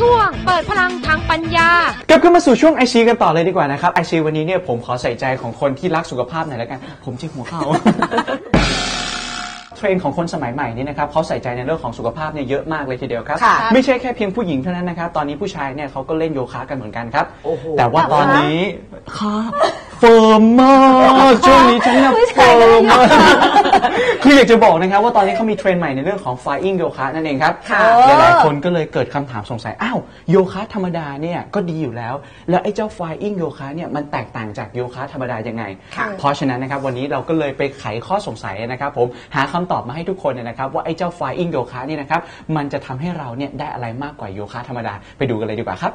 ช่วงเปิดพลังทางปัญญากลับขึ้นมาสู่ช่วงไอซีกันต่อเลยดีกว่านะครับไอซีวันนี้เนี่ยผมขอใส่ใจของคนที่รักสุขภาพหน่อยแล้วกัน ผมเจ็บหัวเข่า เทรนด์ของคนสมัยใหม่นี่นะครับเขาใส่ใจในเรื่องของสุขภาพเนี่ยเยอะมากเลยทีเดียวครับ ค่ะ ไม่ใช่แค่เพียงผู้หญิงเท่านั้นนะครับ ตอนนี้ผู้ชายเนี่ยเขาก็เล่นโยคะกันเหมือนกันครับ โอ้โห แต่ว่าตอนนี้ครับ เฟิร์มมากช่วงนี้ฉันเนี่ยเฟิร์มมากคืออยากจะบอกนะครับว่าตอนนี้เขามีเทรนด์ใหม่ในเรื่องของ flying โยคะนั่นเองครับค่ะหลายๆคนก็เลยเกิดคำถามสงสัย อ้าวโยคะธรรมดาเนี่ยก็ดีอยู่แล้ว แล้วไอ้เจ้า flying โยคะเนี่ยมันแตกต่างจากโยคะธรรมดายังไงค่ะเพราะฉะนั้นนะครับวันนี้เราก็เลยไปไขข้อสงสัยนะครับผมหาคำตอบมาให้ทุกคนเนยนะครับ ว่าไอ้เจ้า flying โยคะนี่นะครับมันจะทำให้เราเนี่ยได้อะไรมากกว่าโยคะธรรมดาไปดูกันเลยดีกว่าครับ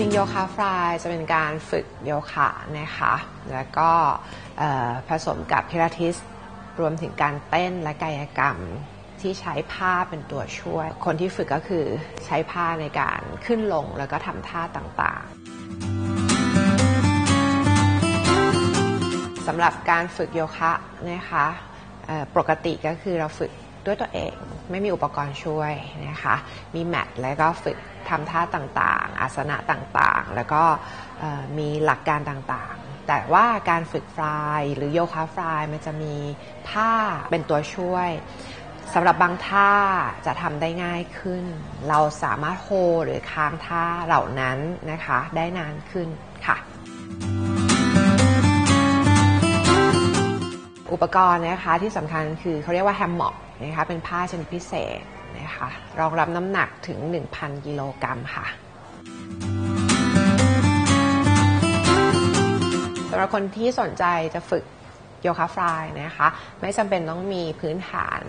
ริงๆ โยคะฟลายจะเป็นการฝึกโยคะนะคะ แล้วก็ผสมกับพิลาทิสรวมถึงการเต้นและกายกรรมที่ใช้ผ้าเป็นตัวช่วย คนที่ฝึกก็คือใช้ผ้าในการขึ้นลงแล้วก็ทำท่าต่างๆสำหรับการฝึกโยคะนะคะปกติก็คือเราฝึก ด้วยตัวเอง ไม่มีอุปกรณ์ช่วยนะคะ มีแมทแล้วก็ฝึกทำท่าต่างๆ อาสนะต่างๆ แล้วก็มีหลักการต่างๆ แต่ว่าการฝึกฟลายหรือโยคะฟลายมันจะมีผ้าเป็นตัวช่วยสำหรับบางท่าจะทำได้ง่ายขึ้น เราสามารถโฮหรือค้างท่าเหล่านั้นนะคะได้นานขึ้น อุปกรณ์นะคะที่สำคัญคือเขาเรียกว่าแฮมม็อกนะคะเป็นผ้าชนิดพิเศษนะคะรองรับน้ำหนักถึง 1,000 กิโลกรัมค่ะสำหรับคนที่สนใจจะฝึกโยคะฟลายนะคะไม่จำเป็นต้องมีพื้นฐาน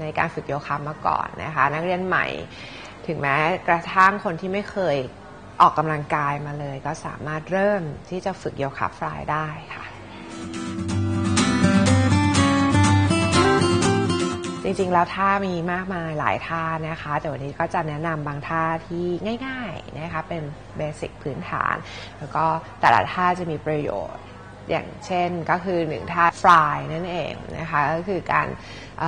ในการฝึกโยคะมาก่อนนะคะนักเรียนใหม่ถึงแม้กระทั่งคนที่ไม่เคยออกกำลังกายมาเลย ก็สามารถเริ่มที่จะฝึกโยคะฟลายได้ค่ะ จริงๆ แล้วท่ามีมากมายหลายท่านะคะ แต่วันนี้ก็จะแนะนำบางท่าที่ง่ายๆนะคะเป็นเบสิกพื้นฐาน แล้วก็แต่ละท่าจะมีประโยชน์ อย่างเช่นก็คือหนึ่งท่าฟลายนั่นเองนะคะก็คือการเ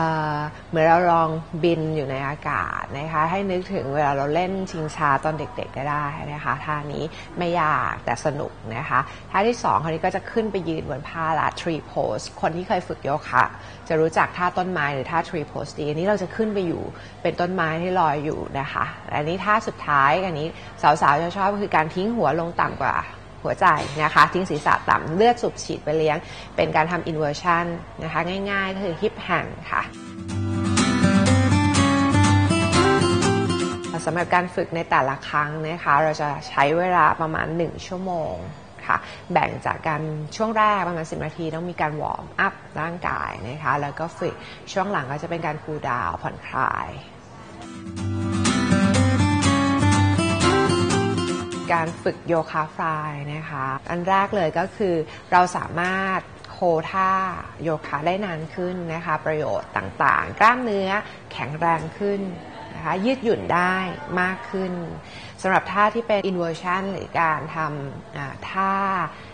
เหมือนเราลองบินอยู่ในอากาศนะคะให้นึกถึงเวลาเราเล่นชิงช้าตอนเด็กๆก็ได้นะคะท่านี้ไม่ยากแต่สนุกนะคะท่าที่สองคราวนี้ก็จะขึ้นไปยืนบนผ้าละ tree pose คนที่เคยฝึกโยคะจะรู้จักท่าต้นไม้หรือท่า tree pose ดีอันนี้เราจะขึ้นไปอยู่เป็นต้นไม้ที่ลอยอยู่นะคะอันนี้ท่าสุดท้ายอันนี้สาวๆจะชอบก็คือการทิ้งหัวลงต่ำกว่า หัวใจนะคะทิ้งศีรษะต่ำเลือดสูบฉีดไปเลี้ยง เป็นการทำ inversion นะคะง่ายๆก็คือ hip hand ค่ะสำหรับการฝึกในแต่ละครั้งนะคะเราจะใช้เวลาประมาณ 1 ชั่วโมงค่ะแบ่งจากการช่วงแรกประมาณ 10 นาทีต้องมีการวอร์มอัพร่างกายนะคะแล้วก็ฝึกช่วงหลังก็จะเป็นการคูลดาวน์ผ่อนคลาย การฝึกโยคะฟลายนะคะ อันแรกเลยก็คือเราสามารถโคท่าโยคะได้นานขึ้นนะคะ ประโยชน์ต่างๆ กล้ามเนื้อแข็งแรงขึ้นนะคะยืดหยุ่นได้มากขึ้นสำหรับท่าที่เป็น inversion หรือการทำท่า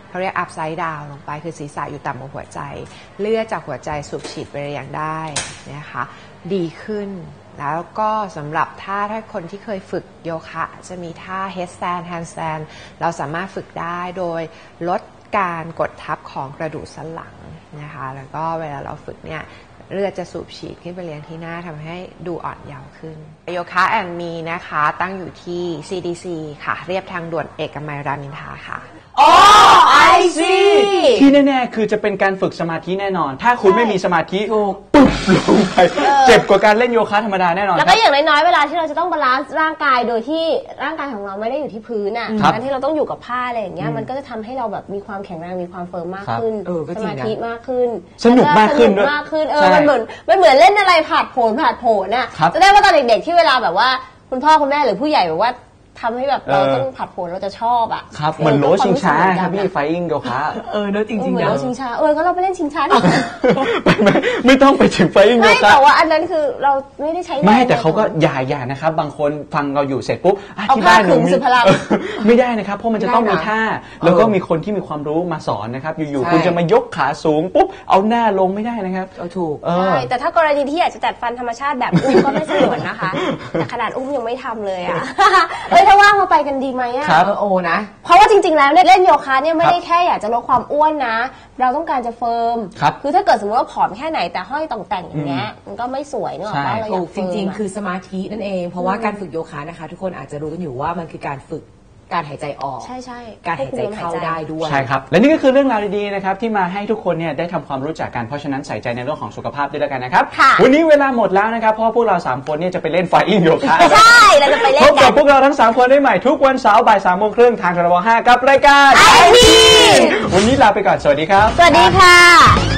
เขาเรียก upside down ลงไปคือศีรษะอยู่ต่ำกว่าหัวใจ เลือดจากหัวใจสูบฉีดไปยังได้นะคะดีขึ้น แล้วก็สำหรับท่าถ้าคนที่เคยฝึกโยคะ จะมีท่า headstand handstand เราสามารถฝึกได้โดยลดการกดทับของกระดูกสันหลังนะคะ แล้วก็เวลาเราฝึกเนี่ย เลือดจะสูบฉีดขึ้นไปเลี้ยงที่หน้าทำให้ดูอ่อนเยาว์ขึ้นโยคะแอนมีนะคะ ตั้งอยู่ที่ CDC ค่ะ เรียบทางด่วนเอกมัยรามอินทราค่ะอ๋อไอซีที่แน่ๆ คือจะเป็นการฝึกสมาธิแน่นอน ถ้าคุณใช่ไม่มีสมาธิถูกปุ๊บลงไป เจ็บกว่าการเล่นโยคะธรรมดาแน่นอน แล้วคก็รับอย่างน้อยๆ เวลาที่เราจะต้องบาลานซ์ร่างกายโดยที่ร่างกายของเราไม่ได้อยู่ที่พื้นอะครับการที่เราต้องอยู่กับผ้าอะไรอย่างเงี้ยมันก็จะทำให้เราแบบมีความแข็งแรงมีความเฟิร์มมากครับขึ้นเออก็สจริงมานะธิมากขึ้น สนุกมากขึ้นด้วยสมากขึ้นเออใช่มันเหมือนมันเหมือนเล่นอะไรผาดโผนผาดโผนอะครับจะได้ว่าตอนเด็กๆที่เวลาแบบว่าคุณพ่อคุณแม่หรือผู้ใหญ่แบบว่า ทำให้แบบเราเออต้องผัดผลเราจะชอบอะครับเหมือนโลชิงช้าครับพี่เออไฟอิงโยคะเออเนอะจเหริงมืๆอนนะโลชิงช้าเออก็เราไปเล่นชิงช้าดิไปไหมไม่ต้องไปถึงไฟอิงโยไม่คะแต่ว่าอันนั้นคือเราไม่ได้ใช้รงไม่แต่เขาก็ไงอย่าอย่านะครับบางคนฟังเราอยู่เสร็จปุ๊บอะเอาที่บ้านผ้าขึงมีสุดพลังเออไม่ได้นะครับ เพราะมันจะต้องมีท่า แล้วก็เออมีคนที่มีความรู้มาสอนนะครับ อยู่ใช่ๆคุณจะมายกขาสูงปุ๊บเอาหน้าลงไม่ได้นะครับเอาถูกเออใช่แต่ถ้ากรณีที่อยากจะจัดฟันธรรมชาติแบบอุ้มก็ไม่สนวนนะคะแต่ขนาดอุ้มยังไม่ทำเลยอะเอ้ยถ้าว่างมาไปกันดีไหมอะครับเออโอนะ เพราะว่าจริงๆแล้วเนี่ยเล่นโยคะเนี่ยไม่ได้แค่อยากจะลดความอ้วนนะ เราต้องการจะเฟิร์มครับอถ้าเกิดสมมติว่าผอมแค่ไหนแต่ห้อยต่องแต่งอย่างเงี้ยมันก็ไม่สวยเนอะใช่เราอถูยากจริงๆ คือสมาธินั่นเอง เพราะว่าการฝึกโยคะนะคะ ทุกคนอาจจะรู้กันอยู่ว่ามันคือการฝึก การหายใจออก ใช่ใช่การหายใจเข้าได้ด้วย ใช่ครับ และนี่ก็คือเรื่องราวดีๆนะครับที่มาให้ทุกคนเนี่ยได้ทำความรู้จักกัน เพราะฉะนั้นใส่ใจในเรื่องของสุขภาพด้วยแล้วกันนะครับค่ะวันนี้เวลาหมดแล้วนะครับ เพราะว่าพวกเรา 3 คนเนี่ยจะไปเล่นไฟอิงโยคะใช่ เราจะไปเล่พนบกักันบพวกเราทั้ง 3 คนได้ใหม่ทุกวันเสาร์บ่าย3ามโมงครึ่งทางทรบ5กับรายการไอพีวันนี้ลาไปก่อนสวัสดีครับ สวัสดีค่ะ